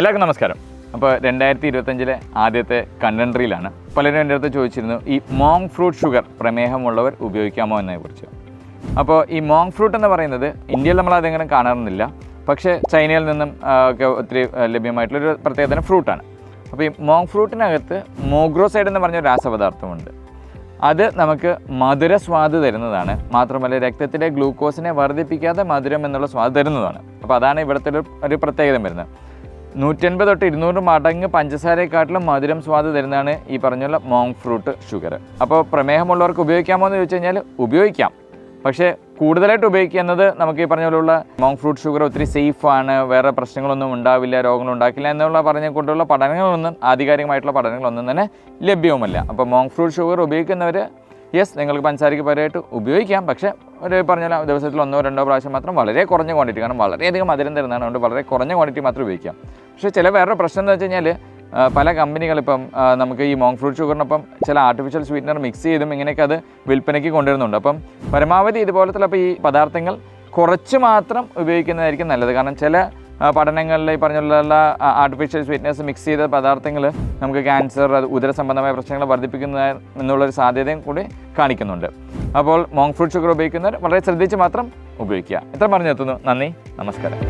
എല്ലാവർക്കും നമസ്കാരം. അപ്പോൾ രണ്ടായിരത്തി ഇരുപത്തഞ്ചിലെ ആദ്യത്തെ കണ്ടൻട്രിയിലാണ് പലരും എന്റെ അടുത്ത് ചോദിച്ചിരുന്നു ഈ മോങ് ഫ്രൂട്ട് ഷുഗർ പ്രമേഹമുള്ളവർ ഉപയോഗിക്കാമോ എന്നതിനെക്കുറിച്ച്. അപ്പോൾ ഈ മോങ് ഫ്രൂട്ട് എന്ന് പറയുന്നത് ഇന്ത്യയിൽ നമ്മൾ അതെങ്ങനെ കാണാറുന്നില്ല. പക്ഷേ ചൈനയിൽ നിന്നും ഒക്കെ ഒത്തിരി ലഭ്യമായിട്ടുള്ള ലഭ്യമായിട്ടുള്ളൊരു പ്രത്യേകതരം ഫ്രൂട്ടാണ് അപ്പോൾ ഈ മോങ് ഫ്രൂട്ടിനകത്ത് മോഗ്രോസൈഡ് എന്ന് പറഞ്ഞ രാസപദാർത്ഥമുണ്ട്. അത് നമുക്ക് മധുര സ്വാദ് തരുന്നതാണ്. മാത്രമല്ല രക്തത്തിലെ ഗ്ലൂക്കോസിനെ വർദ്ധിപ്പിക്കാതെ മധുരം എന്നുള്ള സ്വാദ് തരുന്നതാണ്. അപ്പോൾ അതാണ് ഇവിടുത്തെ ഒരു പ്രത്യേകത വരുന്നത്. നൂറ്റൻപത് തൊട്ട് ഇരുന്നൂറ് മടങ്ങ് പഞ്ചസാരയെക്കാട്ടിലും മധുരം സ്വാദ് തരുന്നതാണ് ഈ പറഞ്ഞുള്ള മോങ് ഫ്രൂട്ട് ഷുഗർ അപ്പോൾ പ്രമേഹമുള്ളവർക്ക് ഉപയോഗിക്കാമോ എന്ന് ചോദിച്ചു കഴിഞ്ഞാൽ ഉപയോഗിക്കാം. പക്ഷേ കൂടുതലായിട്ട് ഉപയോഗിക്കുന്നത് നമുക്ക് ഈ പറഞ്ഞ പോലുള്ള മോങ് ഫ്രൂട്ട് ഷുഗർ ഒത്തിരി സേഫാണ് വേറെ പ്രശ്നങ്ങളൊന്നും ഉണ്ടാവില്ല രോഗങ്ങൾ ഉണ്ടാക്കില്ല എന്നുള്ള പറഞ്ഞ കൊണ്ടുള്ള പഠനങ്ങളൊന്നും ആധികാരികമായിട്ടുള്ള പഠനങ്ങളൊന്നും തന്നെ ലഭ്യവുമല്ല അപ്പോൾ മോങ് ഫ്രൂട്ട് ഷുഗർ ഉപയോഗിക്കുന്നവർ യെസ് നിങ്ങൾക്ക് പഞ്ചസാരയ്ക്ക് പകരമായിട്ട് ഉപയോഗിക്കാം. പക്ഷേ ഒരു പറഞ്ഞാൽ ദിവസത്തിൽ ഒന്നോ രണ്ടോ പ്രാവശ്യം മാത്രം വളരെ കുറഞ്ഞ ക്വാണ്ടിറ്റി കാരണം വളരെയധികം മധുരം തരുന്നതാണ്. അതുകൊണ്ട് വളരെ കുറഞ്ഞ ക്വാണ്ടിറ്റി മാത്രം ഉപയോഗിക്കാം. പക്ഷേ ചില വേറെ പ്രശ്നം എന്ന് വെച്ച് കഴിഞ്ഞാൽ പല കമ്പനികളിപ്പം നമുക്ക് ഈ മോങ് ഫ്രൂട്ട് ഷുഗറിനൊപ്പം ചില ആർട്ടിഫിഷ്യൽ സ്വീറ്റ്നർ മിക്സ് ചെയ്തും ഇങ്ങനെയൊക്കെ അത് വിൽപ്പനയ്ക്ക് കൊണ്ടുവരുന്നുണ്ട്. അപ്പം പരമാവധി ഇതുപോലത്തെ അപ്പോൾ ഈ പദാർത്ഥങ്ങൾ കുറച്ച് മാത്രം ഉപയോഗിക്കുന്നതായിരിക്കും നല്ലത്. കാരണം ചില പഠനങ്ങളിൽ ഈ പറഞ്ഞുള്ള ആർട്ടിഫിഷ്യൽ സ്വീറ്റ്നസ് മിക്സ് ചെയ്ത പദാർത്ഥങ്ങൾ നമുക്ക് ക്യാൻസർ ഉദര സംബന്ധമായ പ്രശ്നങ്ങൾ വർദ്ധിപ്പിക്കുന്ന എന്നുള്ളൊരു സാധ്യതയും കൂടി കാണിക്കുന്നുണ്ട്. അപ്പോൾ മോങ് ഫ്രൂട്ട് ഷുഗർ ഉപയോഗിക്കുന്നവർ വളരെ ശ്രദ്ധിച്ച് മാത്രം ഉപയോഗിക്കുക. ഇത്ര പറഞ്ഞു നന്ദി. നമസ്കാരം.